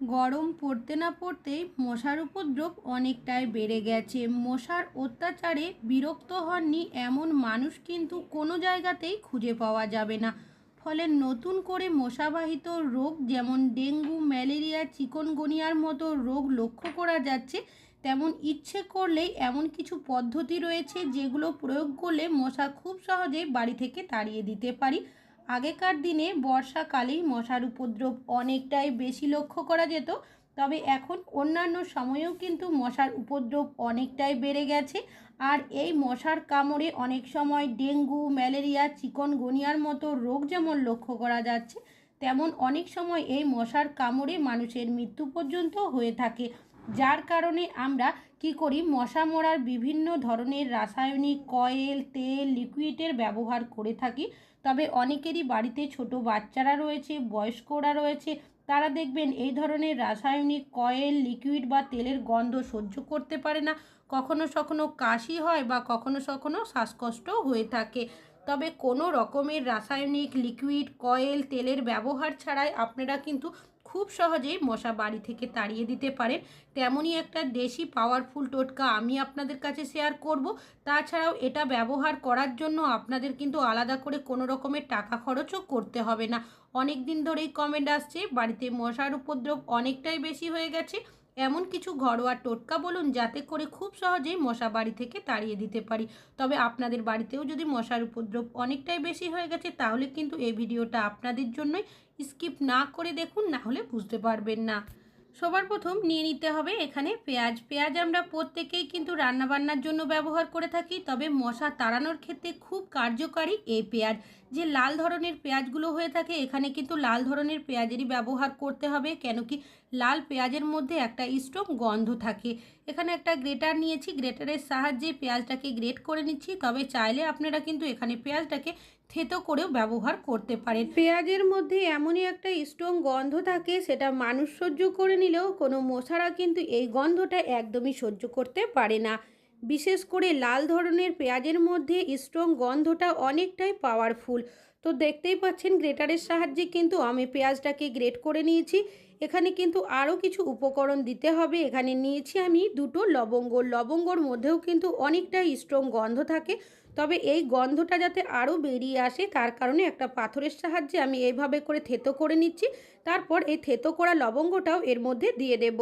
গরম পড়তে না পড়তেই মশার উপদ্রব অনেকটাই বেড়ে গেছে। মশার অত্যাচারে বিরক্ত হননি এমন মানুষ কিন্তু কোনো জায়গাতেই খুঁজে পাওয়া যাবে না। ফলে নতুন করে মশাবাহিত রোগ যেমন ডেঙ্গু, ম্যালেরিয়া, চিকনগুনিয়ার মতো রোগ লক্ষ্য করা যাচ্ছে, তেমন ইচ্ছে করলেই এমন কিছু পদ্ধতি রয়েছে যেগুলো প্রয়োগ করলে মশা খুব সহজেই বাড়ি থেকে তাড়িয়ে দিতে পারি। আগেকার দিনে বর্ষাকালেই মশার উপদ্রব অনেকটাই বেশি লক্ষ্য করা যেত, তবে এখন অন্যান্য সময়েও কিন্তু মশার উপদ্রব অনেকটাই বেড়ে গেছে। আর এই মশার কামড়ে অনেক সময় ডেঙ্গু, ম্যালেরিয়া চিকনগুনিয়ার মতো রোগ যেমন লক্ষ্য করা যাচ্ছে, তেমন অনেক সময় এই মশার কামড়ে মানুষের মৃত্যু পর্যন্ত হয়ে থাকে। যার কারণে আমরা কি করি, মশা মরার বিভিন্ন ধরনের রাসায়নিক, কয়েল, তেল, লিকুইডের ব্যবহার করে থাকি। তবে অনেকেরই বাড়িতে ছোট বাচ্চারা রয়েছে, বয়স্করা রয়েছে। তারা দেখবেন এই ধরনের রাসায়নিক, কয়েল, লিকুইড বা তেলের গন্ধ সহ্য করতে পারে না। কখনো কখনো কাশি হয় বা কখনো কখনো শ্বাসকষ্ট হয়ে থাকে। তবে কোনো রকমের রাসায়নিক, লিকুইড, কয়েল, তেলের ব্যবহার ছাড়াই আপনারা কিন্তু খুব সহজেই মশা বাড়ি থেকে তাড়িয়ে দিতে পারে। তেমনই একটা দেশি পাওয়ারফুল টোটকা আমি আপনাদের কাছে শেয়ার করব। তাছাড়াও এটা ব্যবহার করার জন্য আপনাদের কিন্তু আলাদা করে কোনো রকমের টাকা খরচও করতে হবে না। অনেক দিন ধরেই কমেন্ট আসছে, বাড়িতে মশার উপদ্রব অনেকটাই বেশি হয়ে গেছে। এমন কিছু ঘরোয়া টোটকা বলুন যাতে করে খুব সহজেই মশা বাড়ি থেকে তাড়িয়ে দিতে পারি। তবে আপনাদের বাড়িতেও যদি মশার উপদ্রব অনেকটাই বেশি হয়ে গেছে, তাহলে কিন্তু এই ভিডিওটা আপনাদের জন্যই স্কিপ না করে দেখুন, না হলে বুঝতে পারবেন না। সবার প্রথম নিয়ে নিতে হবে এখানে পেঁয়াজ। পেঁয়াজ আমরা প্রত্যেকেই কিন্তু রান্নাবান্নার জন্য ব্যবহার করে থাকি, তবে মশা তাড়ানোর ক্ষেত্রে খুব কার্যকারী এই পেঁয়াজ। যে লাল ধরনের পেঁয়াজগুলো হয়ে থাকে, এখানে কিন্তু লাল ধরনের পেঁয়াজেরই ব্যবহার করতে হবে, কেন কি লাল পেঁয়াজের মধ্যে একটা স্ট্রং গন্ধ থাকে। এখানে একটা গ্রেটার নিয়েছি, গ্রেটারের সাহায্যে পেঁয়াজটাকে গ্রেট করে নিচ্ছি, তবে চাইলে আপনারা কিন্তু এখানে পেঁয়াজটাকে থেতো করেও ব্যবহার করতে পারেন। পেঁয়াজের মধ্যে এমনই একটা স্ট্রং গন্ধ থাকে, সেটা মানুষ সহ্য করে নিলেও কোনো মশারা কিন্তু এই গন্ধটা একদমই সহ্য করতে পারে না। বিশেষ করে লাল ধরনের পেঁয়াজের মধ্যে স্ট্রং গন্ধটা অনেকটাই পাওয়ারফুল তো দেখতেই পাচ্ছেন গ্রেটারের সাহায্যে কিন্তু আমি পেঁয়াজটাকে গ্রেট করে নিয়েছি। এখানে কিন্তু আরও কিছু উপকরণ দিতে হবে। এখানে নিয়েছি আমি দুটো লবঙ্গ। লবঙ্গর মধ্যেও কিন্তু অনেকটা স্ট্রং গন্ধ থাকে। তবে এই গন্ধটা যাতে আরও বেরিয়ে আসে, তার কারণে একটা পাথরের সাহায্যে আমি এইভাবে করে থেতো করে নিচ্ছি। তারপর এই থেতো করা লবঙ্গটাও এর মধ্যে দিয়ে দেব।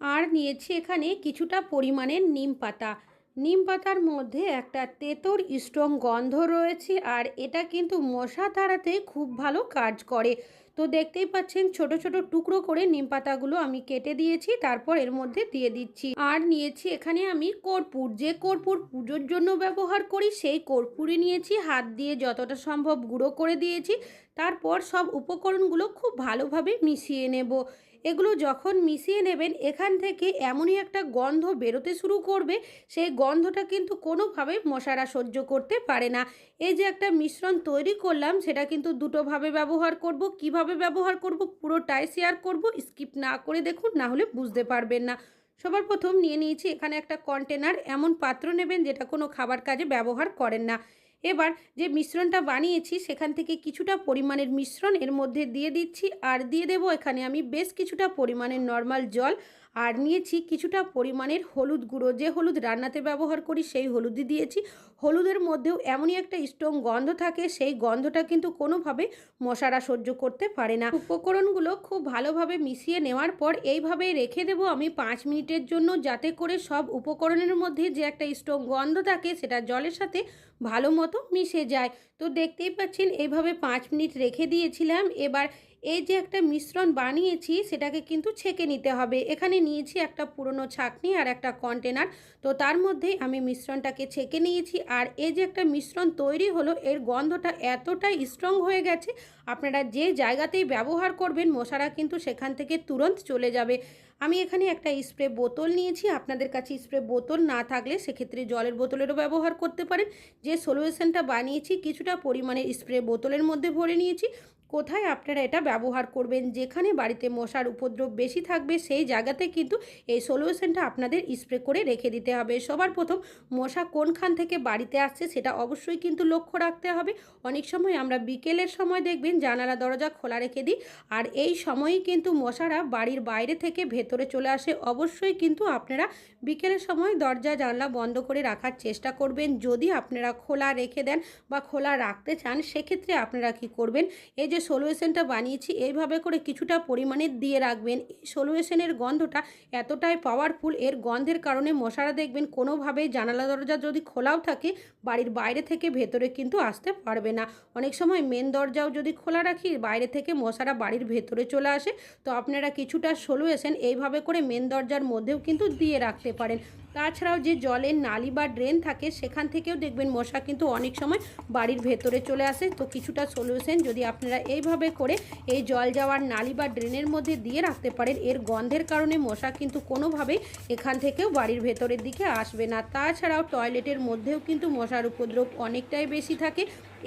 আর নিয়েছি এখানে কিছুটা পরিমাণের নিম পাতা। নিম পাতার মধ্যে একটা তেতোর স্ট্রং গন্ধ রয়েছে আর এটা কিন্তু মশা তাড়াতে খুব ভালো কাজ করে। তো দেখতেই পাচ্ছেন ছোট ছোট টুকরো করে নিম পাতাগুলো আমি কেটে দিয়েছি, তারপর এর মধ্যে দিয়ে দিচ্ছি। আর নিয়েছি এখানে আমি কর্পূর। যে কর্পূর পুজোর জন্য ব্যবহার করি, সেই কর্পূরই নিয়েছি। হাত দিয়ে যতটা সম্ভব গুঁড়ো করে দিয়েছি, তারপর সব উপকরণগুলো খুব ভালোভাবে মিশিয়ে নেব। এগুলো যখন মিশিয়ে নেবেন, এখান থেকে এমনই একটা গন্ধ বেরোতে শুরু করবে, সেই গন্ধটা কিন্তু কোনোভাবে মশারা সহ্য করতে পারে না। এই যে একটা মিশ্রণ তৈরি করলাম, সেটা কিন্তু দুটোভাবে ব্যবহার করব। কীভাবে ব্যবহার করব, পুরোটাই শেয়ার করব। স্কিপ না করে দেখুন, না হলে বুঝতে পারবেন না। সবার প্রথম নিয়ে নিয়েছি এখানে একটা কন্টেনার এমন পাত্র নেবেন, যেটা কোনো খাবার কাজে ব্যবহার করেন না। এবার যে মিশ্রণটা বানিয়েছি, সেখান থেকে কিছুটা পরিমাণের মিশ্রণ এর মধ্যে দিয়ে দিচ্ছি। আর দিয়ে দেব এখানে আমি বেশ কিছুটা পরিমাণের নর্মাল জল। আর নিয়েছি কিছুটা পরিমাণের হলুদ গুঁড়ো। যে হলুদ রান্নাতে ব্যবহার করি, সেই হলুদই দিয়েছি। হলুদের মধ্যেও এমনই একটা স্ট্রং গন্ধ থাকে, সেই গন্ধটা কিন্তু কোনোভাবে মশারা সহ্য করতে পারে না। উপকরণগুলো খুব ভালোভাবে মিশিয়ে নেওয়ার পর এইভাবে রেখে দেবো আমি পাঁচ মিনিটের জন্য, যাতে করে সব উপকরণের মধ্যে যে একটা স্ট্রং গন্ধ থাকে, সেটা জলের সাথে ভালো মতো মিশে যায়। তো দেখতেই পাচ্ছেন, এইভাবে পাঁচ মিনিট রেখে দিয়েছিলাম। এবার এই যে একটা মিশ্রণ বানিয়েছি, সেটাকে কিন্তু ছেঁকে নিতে হবে। এখানে নিয়েছি একটা পুরনো ছাকনি আর একটা কন্টেনার তো তার মধ্যেই আমি মিশ্রণটাকে ছেঁকে নিয়েছি। আর এই যে একটা মিশ্রণ তৈরি হলো, এর গন্ধটা এতটাই স্ট্রং হয়ে গেছে, আপনারা যে জায়গাতেই ব্যবহার করবেন, মশারা কিন্তু সেখান থেকে তুরন্ত চলে যাবে। আমি এখানে একটা স্প্রে বোতল নিয়েছি। আপনাদের কাছে স্প্রে বোতল না থাকলে সেক্ষেত্রে জলের বোতলেরও ব্যবহার করতে পারেন। যে সলিউশনটা বানিয়েছি, কিছুটা পরিমাণে স্প্রে বোতলের মধ্যে ভরে নিয়েছি। কোথায় আপনারা এটা ব্যবহার করবেন, যেখানে বাড়িতে মশার উপদ্রব বেশি থাকবে, সেই জায়গাতে কিন্তু এই সলিউশনটা আপনাদের স্প্রে করে রেখে দিতে হবে। সবার প্রথম মশা কোনখান থেকে বাড়িতে আসছে সেটা অবশ্যই কিন্তু লক্ষ্য রাখতে হবে। অনেক সময় আমরা বিকেলের সময় দেখবেন জানালা দরজা খোলা রেখে দিই। আর এই সময়ই কিন্তু মশারা বাড়ির বাইরে থেকে ভেতরে চলে আসে। অবশ্যই কিন্তু আপনারা বিকেলের সময় দরজা, জানলা বন্ধ করে রাখার চেষ্টা করবেন। যদি আপনারা খোলা রেখে দেন বা খোলা রাখতে চান, সেক্ষেত্রে আপনারা কি করবেন? এই যে সলিউশনটা বানিয়েছি, এইভাবে করে কিছুটা পরিমাণে দিয়ে রাখবেন। এই সলিউশনের গন্ধটা এতটাই পাওয়ারফুল এর গন্ধের কারণে মশারা দেখবেন কোনোভাবেই জানালা দরজা যদি খোলাও থাকে, বাড়ির বাইরে থেকে ভেতরে কিন্তু আসতে পারবে না। অনেক সময় মেন দরজাও যদি খোলা রাখি, বাইরে থেকে মশারা বাড়ির ভেতরে চলে আসে। তো আপনারা কিছুটা সলিউশন এইভাবে করে মেন দরজার মধ্যেও কিন্তু দিয়ে রাখতে পারেন। তাছাড়াও যে জলের নালি বা ড্রেন থাকে, সেখান থেকেও দেখবেন মশা কিন্তু অনেক সময় বাড়ির ভেতরে চলে আসে। তো কিছুটা সলিউশন যদি আপনারা এইভাবে করে এই জল যাওয়ার নালি বা ড্রেনের মধ্যে দিয়ে রাখতে পারেন, এর গন্ধের কারণে মশা কিন্তু কোনোভাবেই এখান থেকেও বাড়ির ভেতরের দিকে আসবে না। তাছাড়াও টয়লেটের মধ্যেও কিন্তু মশার উপদ্রব অনেকটাই বেশি থাকে।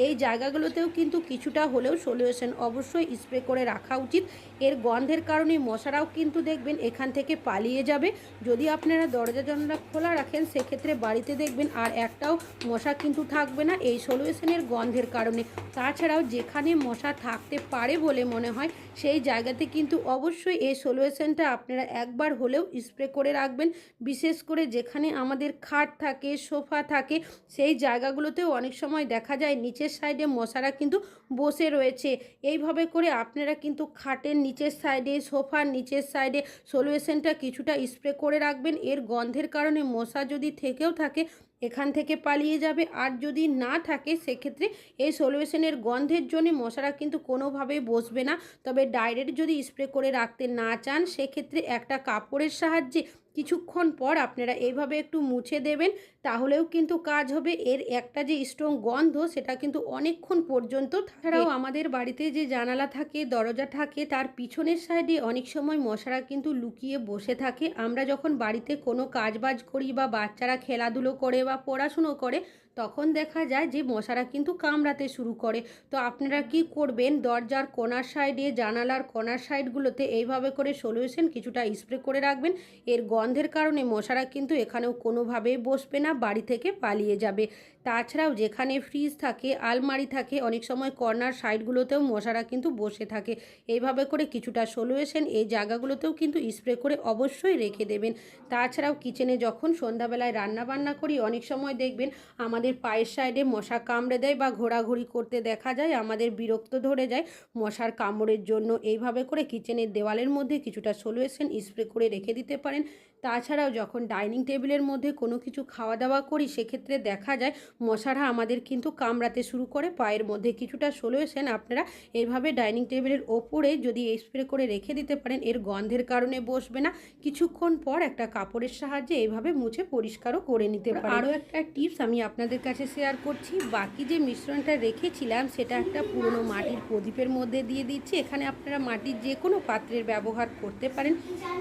এই জায়গাগুলোতেও কিন্তু কিছুটা হলেও সলিউশন অবশ্যই স্প্রে করে রাখা উচিত। এর গন্ধের কারণে মশারাও কিন্তু দেখবেন এখান থেকে পালিয়ে যাবে। যদি আপনারা দরজা জানলা খোলা রাখেন, সেক্ষেত্রে বাড়িতে দেখবেন আর একটাও মশা কিন্তু থাকবে না এই সলিউশনের গন্ধের কারণে। তাছাড়াও যেখানে মশা থাকতে পারে বলে মনে হয়, সেই জায়গাতে কিন্তু অবশ্যই এই সলিউশনটা আপনারা একবার হলেও স্প্রে করে রাখবেন। বিশেষ করে যেখানে আমাদের খাট থাকে, সোফা থাকে, সেই জায়গাগুলোতেও অনেক সময় দেখা যায় নিচের সাইডে মশারা কিন্তু বসে রয়েছে। এইভাবে করে আপনারা কিন্তু খাটের নিচের সাইডে, সোফার নিচের সাইডে সলিউশনটা কিছুটা স্প্রে করে রাখবেন। এর গন্ধের কারণে মশা যদি থেকেও থাকে, এখান থেকে পালিয়ে যাবে। আর যদি না থাকে, সেক্ষেত্রে এই সলিউশনের গন্ধের জন্য মশারা কিন্তু কোনোভাবেই বসবে না। তবে ডাইরেক্ট যদি স্প্রে করে রাখতে না চান, সেক্ষেত্রে একটা কাপড়ের সাহায্যে কিছুক্ষণ পর আপনারা এইভাবে একটু মুছে দেবেন তাহলেও কিন্তু কাজ হবে। এর একটা যে স্ট্রং গন্ধ সেটা কিন্তু অনেকক্ষণ পর্যন্ত তাছাড়াও আমাদের বাড়িতে যে জানালা থাকে দরজা থাকে তার পিছনের সাইডে অনেক সময় মশারা কিন্তু লুকিয়ে বসে থাকে। আমরা যখন বাড়িতে কোনো কাজ বাজ করি বা বাচ্চারা খেলাধুলো করে বা পড়াশুনো করে তখন দেখা যায় যে মশারা কিন্তু কামড়াতে শুরু করে। তো আপনারা কি করবেন? দরজার কোনার সাইডে জানালার কোনার সাইডগুলোতে এইভাবে করে সলিউশন কিছুটা স্প্রে করে রাখবেন। এর গন্ধের কারণে মশারা কিন্তু এখানেও কোনোভাবেই বসবে না, বাড়ি থেকে পালিয়ে যাবে। তাছাড়াও যেখানে ফ্রিজ থাকে, আলমারি থাকে, অনেক সময় কর্নার সাইডগুলোতেও মশারা কিন্তু বসে থাকে। এইভাবে করে কিছুটা সলিউশন এই জায়গাগুলোতেও কিন্তু স্প্রে করে অবশ্যই রেখে দেবেন। তাছাড়াও কিচেনে যখন সন্ধ্যাবেলায় রান্না বান্না করি, অনেক সময় দেখবেন আমাদের পায়ের সাইডে মশা কামড়ে দেয় বা ঘোরাঘুরি করতে দেখা যায়, আমাদের বিরক্ত ধরে যায় মশার কামড়ের জন্য। এইভাবে করে কিচেনের দেওয়ালের মধ্যে কিছুটা সলিউশন স্প্রে করে রেখে দিতে পারেন। তাছাড়াও যখন ডাইনিং টেবিলের মধ্যে কোনো কিছু খাওয়া দাওয়া করি সেক্ষেত্রে দেখা যায় মশারা আমাদের কিন্তু কামড়াতে শুরু করে। পায়ের মধ্যে কিছুটা সলিউশন আপনারা এভাবে ডাইনিং টেবিলের ওপরে যদি স্প্রে করে রেখে দিতে পারেন এর গন্ধের কারণে বসবে না। কিছুক্ষণ পর একটা কাপড়ের সাহায্যে এভাবে মুছে পরিষ্কারও করে নিতে পারেন। আরও একটা টিপস আমি আপনাদের কাছে শেয়ার করছি। বাকি যে মিশ্রণটা রেখেছিলাম সেটা একটা পুরনো মাটির প্রদীপের মধ্যে দিয়ে দিচ্ছি। এখানে আপনারা মাটির যে কোনো পাত্রের ব্যবহার করতে পারেন।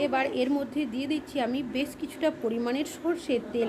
এবার এর মধ্যে দিয়ে দিচ্ছি আমি বেশ কিছুটা পরিমাণের সর্ষের তেল।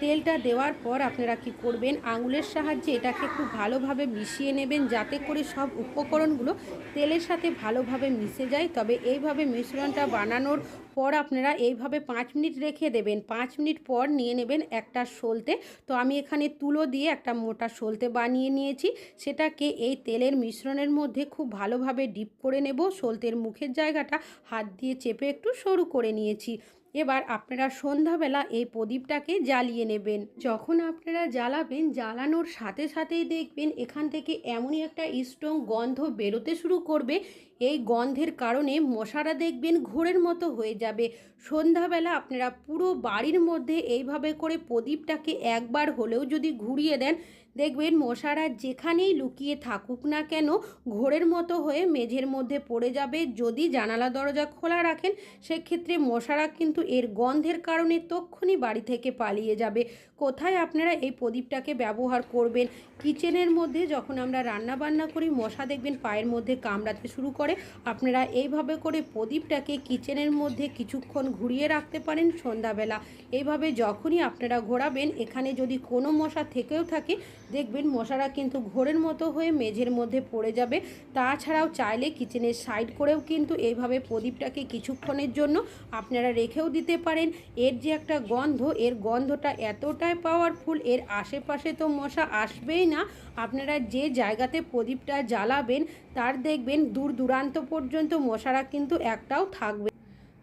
তেলটা দেওয়ার পর আপনারা কি করবেন? আঙুলের সাহায্যে এটাকে একটু ভালোভাবে মিশিয়ে নেবেন যাতে করে সব উপকরণগুলো তেলের সাথে ভালোভাবে মিশে যায়। তবে এইভাবে মিশ্রণটা বানানোর পর আপনারা এইভাবে পাঁচ মিনিট রেখে দেবেন। পাঁচ মিনিট পর নিয়ে নেবেন একটা সলতে। তো আমি এখানে তুলো দিয়ে একটা মোটা সলতে বানিয়ে নিয়েছি। সেটাকে এই তেলের মিশ্রণের মধ্যে খুব ভালোভাবে ডিপ করে নেব। সলতের মুখের জায়গাটা হাত দিয়ে চেপে একটু সরু করে নিয়েছি। এবার আপনারা সন্ধ্যাবেলা এই প্রদীপটাকে জ্বালিয়ে নেবেন। যখন আপনারা জ্বালাবেন, জ্বালানোর সাথে সাথেই দেখবেন এখান থেকে এমনই একটা স্ট্রং গন্ধ বেরোতে শুরু করবে। এই গন্ধের কারণে মশারা দেখবেন ঘোরের মতো হয়ে যাবে। সন্ধ্যাবেলা আপনারা পুরো বাড়ির মধ্যে এইভাবে করে প্রদীপটাকে একবার হলেও যদি ঘুরিয়ে দেন দেখবেন মশারা যেখানেই লুকিয়ে থাকুক না কেন, ঘোরের মতো হয়ে মেঝের মধ্যে পড়ে যাবে। যদি জানালা দরজা খোলা রাখেন, সেক্ষেত্রে মশারা কিন্তু এর গন্ধের কারণে তক্ষুনি বাড়ি থেকে পালিয়ে যাবে। কোথায় আপনারা এই প্রদীপটাকে ব্যবহার করবেন? কিচেনের মধ্যে যখন আমরা রান্না বান্না করি, মশা দেখবেন পায়ের মধ্যে কামড়াতে শুরু করে। আপনারা এইভাবে করে প্রদীপটাকে কিচেনের মধ্যে কিছুক্ষণ ঘুরিয়ে রাখতে পারেন সন্ধ্যাবেলা। এইভাবে যখনই আপনারা ঘোরাবেন, এখানে যদি কোনো মশা থেকেও থাকে দেখবেন মশারা কিন্তু ঘোরের মতো হয়ে মেঝের মধ্যে পড়ে যাবে। তাছাড়াও চাইলে কিচেনের সাইড করেও কিন্তু এইভাবে প্রদীপটাকে কিছুক্ষণের জন্য আপনারা রেখেও দিতে পারেন। এর যে একটা গন্ধ, এর গন্ধটা এতটাই পাওয়ারফুল এর আশেপাশে তো মশা আসবেই না। আপনারা যে জায়গাতে প্রদীপটা জ্বালাবেন, তার দেখবেন দূর দূরান্ত পর্যন্ত মশারা কিন্তু একটাও থাকবে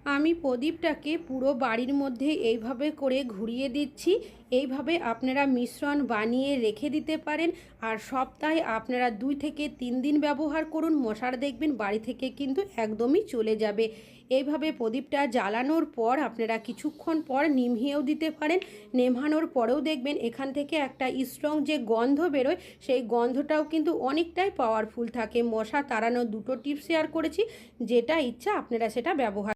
আমি প্রদীপটাকে পুরো বাড়ির মধ্যে এইভাবে করে ঘুরিয়ে দিচ্ছি। এইভাবে আপনারা মিশ্রণ বানিয়ে রেখে দিতে পারেন। আর সপ্তাহে আপনারা দুই থেকে তিন দিন ব্যবহার করুন। মশার দেখবেন বাড়ি থেকে কিন্তু একদমই চলে যাবে। এইভাবে প্রদীপটা জ্বালানোর পর আপনারা কিছুক্ষণ পর নিভিয়েও দিতে পারেন। নেভানোর পরেও দেখবেন এখান থেকে একটা স্ট্রং যে গন্ধ বেরোয়, সেই গন্ধটাও কিন্তু অনেকটাই পাওয়ারফুল থাকে। মশা তাড়ানোর দুটো টিপস শেয়ার করেছি। যেটা ইচ্ছা আপনারা সেটা ব্যবহার